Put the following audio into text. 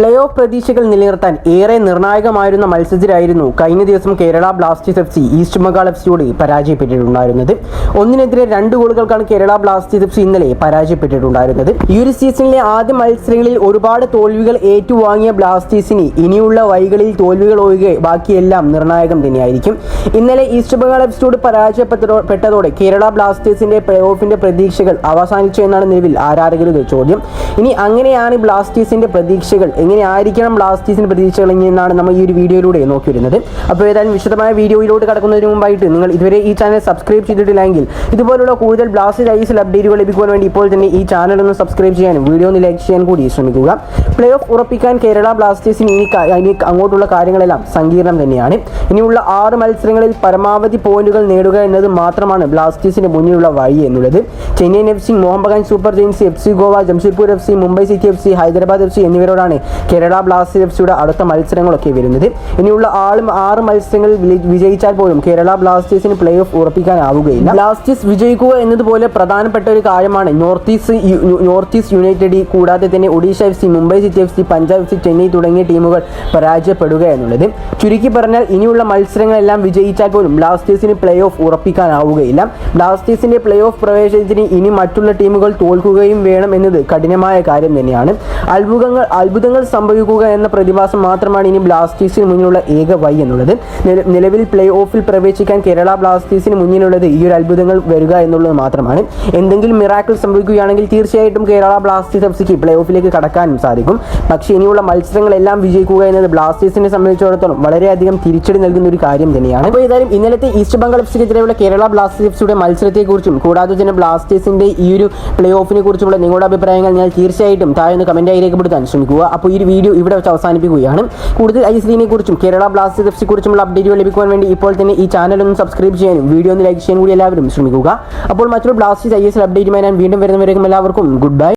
Play off പ്രതീക്ഷകൾ നിലനിർത്താൻ ഏറെ നിർണായകമായിരുന്ന മത്സരത്തിലായിരുന്നു കഴിഞ്ഞ ദിവസം Kerala Blasters F C East Bengal F സിയോട് പരാജയപ്പെട്ടിട്ടുണ്ടായിരുന്നത്. ഒന്നിനെതിരെ രണ്ട് ഗോളുകൾക്കാണ് കേരള ബ്ലാസ്റ്റേഴ്സ് എഫ് സി ഇന്നലെ പരാജയപ്പെട്ടിട്ടുണ്ടായിരുന്നത്. ഈ ഒരു സീസണിലെ ആദ്യ മത്സരങ്ങളിൽ ഒരുപാട് തോൽവികൾ ഏറ്റുവാങ്ങിയ ബ്ലാസ്റ്റേഴ്സിന് ഇനിയുള്ള വൈകളിൽ തോൽവികൾ ഒഴികെ ബാക്കിയെല്ലാം നിർണായകം തന്നെയായിരിക്കും. ഇന്നലെ ഈസ്റ്റ് ബംഗാൾ എഫ് സിയോട് പരാജയപ്പെട്ടതോടെ കേരള ബ്ലാസ്റ്റേഴ്സിന്റെ പ്ലേ ഓഫിന്റെ പ്രതീക്ഷകൾ അവസാനിച്ചു എന്നാണ് നിലവിൽ ആരാധകരുടെ ചോദ്യം. ഇനി അങ്ങനെയാണ് ബ്ലാസ്റ്റേഴ്സിന്റെ പ്രതീക്ഷകൾ എങ്ങനെ ആയിരിക്കണം ബ്ലാസ്റ്റേഴ്സിന് പ്രതീക്ഷകൾ എന്നാണ് നമ്മൾ ഈ ഒരു വീഡിയോയിലൂടെ നോക്കി വരുന്നത് അപ്പോൾ ഏതായാലും വിശദമായ വീഡിയോയിലോട്ട് കടക്കുന്നതിന് മുമ്പായിട്ട് നിങ്ങൾ ഇതുവരെ ഈ ചാനൽ സബ്സ്ക്രൈബ് ചെയ്തിട്ടില്ലെങ്കിൽ ഇതുപോലുള്ള കൂടുതൽ ബ്ലാസ്റ്റേഴ്സ് ഐ എസ് അപ്ഡേറ്റുകൾ ലഭിക്കുവാൻ വേണ്ടി ഇപ്പോൾ തന്നെ ഈ ചാനൽ ഒന്ന് സബ്സ്ക്രൈബ് ചെയ്യാനും വീഡിയോ ഒന്ന് ലൈക്ക് ചെയ്യാൻ കൂടി ശ്രമിക്കുക. പ്ലേ ഓഫ് ഉറപ്പിക്കാൻ കേരള ബ്ലാസ്റ്റേഴ്സിന് ഇനി അങ്ങോട്ടുള്ള കാര്യങ്ങളെല്ലാം സങ്കീർണം തന്നെയാണ്. ഇനിയുള്ള ആറ് മത്സരങ്ങളിൽ പരമാവധി പോയിന്റുകൾ നേടുക എന്നത് മാത്രമാണ് ബ്ലാസ്റ്റേഴ്സിന് മുന്നിലുള്ള വഴി എന്നുള്ളത്. Chennaiyin F C Mohun Bagan Super Giants F C Goa Jamshedpur F C Mumbai City F C Hyderabad F C എന്നിവരോടാണ് Kerala Blasters F സിയുടെ അടുത്ത മത്സരങ്ങളൊക്കെ വരുന്നത്. ഇനിയുള്ള ആളും ആറ് മത്സരങ്ങൾ വിജയിച്ചാൽ പോലും കേരള ബ്ലാസ്റ്റേഴ്സിന് പ്ലേ ഓഫ് ഉറപ്പിക്കാനാവുകയില്ല. ബ്ലാസ്റ്റേഴ്സ് വിജയിക്കുക എന്നതുപോലെ പ്രധാനപ്പെട്ട ഒരു കാര്യമാണ് North East North East United കൂടാതെ തന്നെ Odisha F C Mumbai City F C Punjab F C Chennai തുടങ്ങിയ ടീമുകൾ പരാജയപ്പെടുക എന്നുള്ളത്. ചുരുക്കി പറഞ്ഞാൽ ഇനിയുള്ള മത്സരങ്ങളെല്ലാം വിജയിച്ചാൽ പോലും ബ്ലാസ്റ്റേഴ്സിന് പ്ലേ ഓഫ് ഉറപ്പിക്കാനാവുകയില്ല. ബ്ലാസ്റ്റേഴ്സിന്റെ പ്ലേ ഓഫ് പ്രവേശനത്തിന് ഇനി മറ്റുള്ള ടീമുകൾ തോൽക്കുകയും വേണം എന്നത് കഠിനമായ കാര്യം തന്നെയാണ്. അത്ഭുതങ്ങൾ അത്ഭുതങ്ങൾ സംഭവിക്കുക എന്ന പ്രതിഭാസം മാത്രമാണ് ഇനി ബ്ലാസ്റ്റേഴ്സിന് മുന്നിലുള്ള ഏക വൈ എന്നുള്ളത്. നിലവിൽ പ്ലേ ഓഫിൽ പ്രവേശിക്കാൻ കേരള ബ്ലാസ്റ്റേഴ്സിന് മുന്നിലുള്ളത് ഈ ഒരു അത്ഭുതങ്ങൾ വരിക എന്നുള്ളത് മാത്രമാണ്. എന്തെങ്കിലും മിറാക്കിൾ സംഭവിക്കുകയാണെങ്കിൽ തീർച്ചയായിട്ടും കേരള ബ്ലാസ്റ്റേഴ്സ് എഫ് സിക്ക് പ്ലേ ഓഫിലേക്ക് കടക്കാനും സാധിക്കും. പക്ഷേ ഇനിയുള്ള മത്സരങ്ങളെല്ലാം വിജയിക്കുക എന്നത് ബ്ലാസ്റ്റേഴ്സിനെ സംബന്ധിച്ചിടത്തോളം വളരെയധികം തിരിച്ചടി നൽകുന്ന ഒരു കാര്യം തന്നെയാണ്. അപ്പോൾ ഏതായാലും ഇന്നലത്തെ ഈസ്റ്റ് ബംഗാൾ എഫ് സിക്കെതിരെയുള്ള കേരള ബ്ലാസ്റ്റേഴ്സ് എഫ്സിയുടെ മത്സരത്തെക്കുറിച്ചും കൂടാതെ തന്നെ ബ്ലാസ്റ്റേഴ്സിന്റെ ഈ ഒരു പ്ലേ ഓഫിനെ കുറിച്ചുള്ള നിങ്ങളുടെ അഭിപ്രായങ്ങൾ ഞാൻ തീർച്ചയായിട്ടും താഴെ ഒന്ന് കമന്റായി രേഖപ്പെടുത്താൻ ശ്രമിക്കുക. അപ്പോൾ ഈ ഒരു വീഡിയോ ഇവിടെ വെച്ച് അവസാനിപ്പിക്കുകയാണ്. കൂടുതൽ ഐ എസ് കുറിച്ചും കേരള ബ്ലാസ്റ്റേഴ്സ് എഫ് കുറിച്ചുള്ള അപ്ഡേറ്റുകൾ ലഭിക്കുവാൻ വേണ്ടി ഇപ്പോൾ തന്നെ ഈ ചാനൽ ഒന്ന് സബ്സ്ക്രൈബ് ചെയ്യാനും വീഡിയോ ഒന്ന് ലൈക്ക് ചെയ്യാനും കൂടി എല്ലാവരും ശ്രമിക്കുക. അപ്പോൾ മറ്റൊരു ബ്ലാസ്റ്റേഴ്സ് ഐ എസ് എൽ അപ്ഡേറ്റുമായി ഞാൻ വീണ്ടും വരുന്നവരേക്കും എല്ലാവർക്കും ഗുഡ് ബൈ